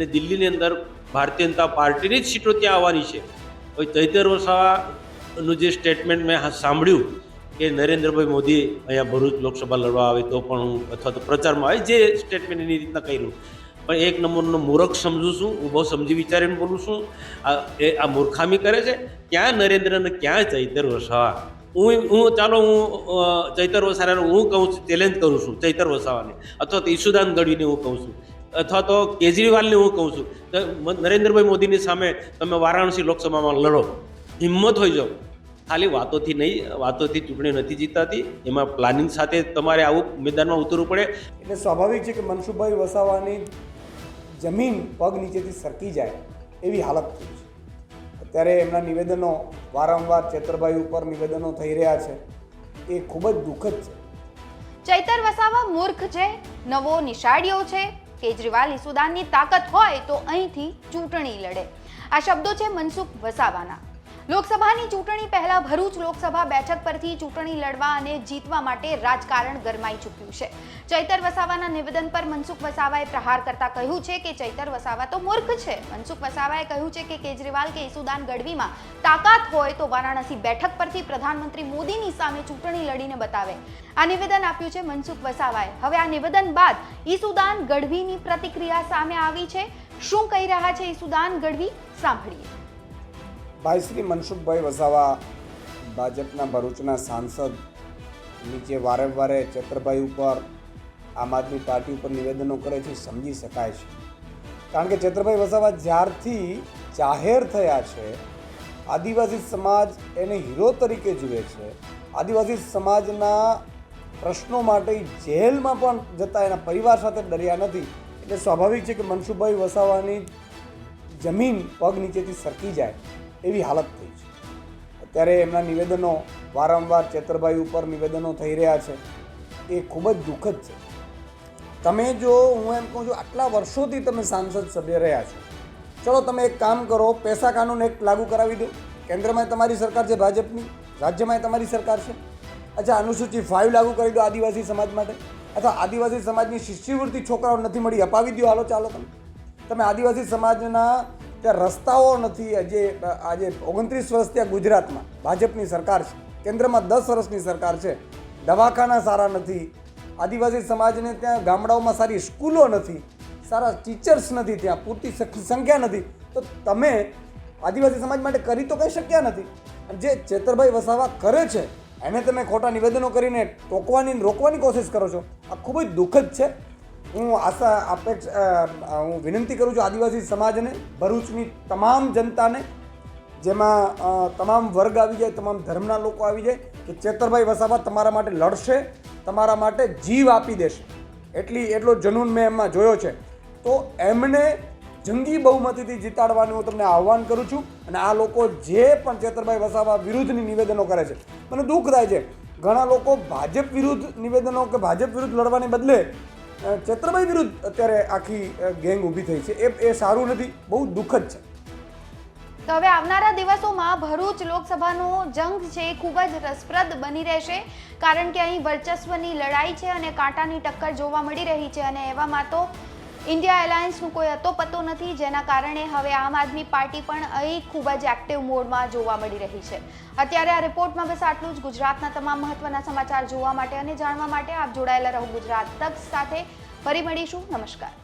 અને દિલ્હીની અંદર ભારતીય જનતા પાર્ટીની જ સીટો ત્યાં આવવાની છે. હવે ચૈતર વસાવાનું જે સ્ટેટમેન્ટ મેં સાંભળ્યું કે નરેન્દ્રભાઈ મોદી અહીંયા ભરૂચ લોકસભા લડવા આવે તો પણ હું અથવા તો પ્રચારમાં આવે જે સ્ટેટમેન્ટ એની રીતના કર્યું. પણ એક નંબરનો મૂર્ખ સમજું છું, હું બહુ સમજી વિચારીને બોલું છું. આ એ આ મૂર્ખામી કરે છે. ક્યાં નરેન્દ્ર અને ક્યાં ચૈતર વસાવા? હું હું ચાલો હું ચૈતર વસાવાને હું કહું છું ચેલેન્જ કરું છું ચૈતર વસાવાને. અથવા તો ઈશુદાન ગઢવીને હું કહું છું. અથવા તો કેજરીવાલને હું કહું છું તો નરેન્દ્રભાઈ મોદીની સામે તમે વારાણસી લોકસભામાં લડો હિંમત હોઈ જાઓ. ખાલી વાતોથી નહીં વાતોથી ચૂંટણી નથી જીતાતી એમાં પ્લાનિંગ સાથે તમારે આવું મેદાનમાં ઉતરવું પડે. એટલે સ્વાભાવિક છે કે મનસુખભાઈ વસાવાની જમીન પગ નીચેથી સરકી જાય એવી હાલત થઈ છે. અત્યારે એમના નિવેદનો વારંવાર ચેતરભાઈ ઉપર નિવેદનો થઈ રહ્યા છે. એ ખૂબ જ દુઃખદ છે. ચૈતર વસાવા મૂર્ખ છે નવો નિશાળીઓ છે કેજરીવાલ ઈસુદાનની તાકાત હોય તો અહીંથી ચૂંટણી લડે. આ શબ્દો છે મનસુખ વસાવાના. લોકસભાની ચૂંટણી પહેલા ભરૂચ લોકસભા બેઠક પરથી ચૂંટણી લડવા અને જીતવા માટે રાજકારણ ગરમાઈ ચૂક્યું છે. ચૈતર વસાવાના નિવેદન પર મનસુખ વસાવાએ પ્રહાર કરતા કહ્યું છે કે ચૈતર વસાવા તો મૂર્ખ છે. મનસુખ વસાવાએ કહ્યું છે કે કેજરીવાલ કે ઈસુદાન ગઢવીમાં તાકાત હોય તો વારાણસી બેઠક પરથી પ્રધાનમંત્રી મોદીની સામે ચૂંટણી લડીને બતાવે. આ નિવેદન આપ્યું છે મનસુખ વસાવાએ. હવે આ નિવેદન બાદ ઈસુદાન ગઢવીની પ્રતિક્રિયા સામે આવી છે. શું કહી રહ્યા છે ઈસુદાન ગઢવી? સાંભળીએ. ભાઈ શ્રી મનસુખભાઈ વસાવા, ભાજપના ભરૂચના સાંસદ, નીચે વારંવારે ચેત્રભાઈ ઉપર, આમ આદમી પાર્ટી ઉપર નિવેદનો કરે છે, સમજી શકાય છે. કારણ કે ચત્રભાઈ વસાવા જ્યારથી જાહેર થયા છે, આદિવાસી સમાજ એને હીરો તરીકે જુએ છે. આદિવાસી સમાજના પ્રશ્નો માટે જેલમાં પણ જતા એના પરિવાર સાથે ડર્યા નથી. એટલે સ્વાભાવિક છે કે મનસુખભાઈ વસાવાની જમીન પગ નીચેથી સરકી જાય. એવી હાલત થઈ છે. અત્યારે એમના નિવેદનો વારંવાર ચેતરભાઈ ઉપર નિવેદનો થઈ રહ્યા છે. એ ખૂબ જ દુઃખદ છે. તમે જો, હું એમ કહું છું, આટલા વર્ષોથી તમે સાંસદ સભ્ય રહ્યા છો. ચલો, તમે એક કામ કરો, પૈસા કાનૂન એક લાગુ કરાવી દો. કેન્દ્રમાં તમારી સરકાર છે, ભાજપની. રાજ્યમાં તમારી સરકાર છે. અચ્છા અનુસૂચિ ફાઇવ લાગુ કરી દો આદિવાસી સમાજ માટે. અથવા આદિવાસી સમાજની શિષ્યવૃત્તિ છોકરાઓ નથી મળી, અપાવી દો. હાલો, ચાલો તમે. તમે આદિવાસી સમાજના ત્યાં રસ્તાઓ નથી. આજે આજે ઓગણત્રીસ વર્ષ ત્યાં ગુજરાતમાં. ભાજપની સરકાર છે. કેન્દ્રમાં દસ વર્ષની સરકાર છે. દવાખાના સારા નથી. આદિવાસી સમાજને ત્યાં ગામડાઓમાં સારી સ્કૂલો નથી. સારા ટીચર્સ નથી ત્યાં. પૂરતી સખ- સંખ્યા નથી. તો તમે આદિવાસી સમાજ માટે કરી તો કંઈ શક્યા નથી. જે ચેતરભાઈ વસાવા કરે છે, એને તમે ખોટા નિવેદનો કરીને ટોકવાની રોકવાની કોશિશ કરો છો. આ ખૂબ જ દુઃખદ છે. હું આશા અપેક્ષ હું વિનંતી કરું છું આદિવાસી સમાજને, ભરૂચની તમામ જનતાને, જેમાં તમામ વર્ગ આવી જાય, તમામ ધર્મના લોકો આવી જાય, કે ચેતરભાઈ વસાવા તમારા માટે લડશે, તમારા માટે જીવ આપી દેશે. એટલી, એટલો જનૂન મેં એમાં જોયો છે. તો એમને જંગી બહુમતીથી જીતાડવાનું હું તમને આહ્વાન કરું છું અને આ લોકો જે પણ ચેતરભાઈ વસાવા વિરુદ્ધની નિવેદનો કરે છે, મને દુઃખ થાય છે. ઘણા લોકો ભાજપ વિરુદ્ધ નિવેદનો કે ભાજપ વિરુદ્ધ લડવાને બદલે ચેતરભાઈ વિરુદ્ધ અત્યારે આખી ગેંગ ઊભી થઈ છે. એ એ સારું નથી, બહુ દુઃખદ છે. તો હવે આવનારા દિવસોમાં ભરૂચ લોકસભાનો જંગ છે ખૂબ જ રસપ્રદ બની રહેશે, કારણ કે અહીં વર્ચસ્વની લડાઈ છે અને કાંટાની ટક્કર જોવા મળી રહી છે અને એવામાં તો ઇન્ડિયા એલાયન્સનું કોઈ અતો પતો નથી, જેના કારણે હવે આમ આદમી પાર્ટી પણ અહીં ખૂબ જ એક્ટિવ મોડમાં જોવા મળી રહી છે. અત્યારે આ રિપોર્ટમાં બસ આટલું જ. ગુજરાતના તમામ મહત્વના સમાચાર જોવા માટે અને જાણવા માટે આપ જોડાયેલા રહો ગુજરાત તક સાથે. ફરી મળીશું. નમસ્કાર.